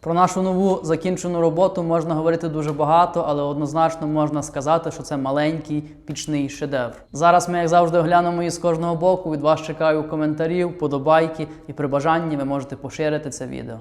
Про нашу нову закінчену роботу можна говорити дуже багато, але однозначно можна сказати, що це маленький пічний шедевр. Зараз ми, як завжди, оглянемо її з кожного боку. Від вас чекаю коментарів, подобайки і при бажанні ви можете поширити це відео.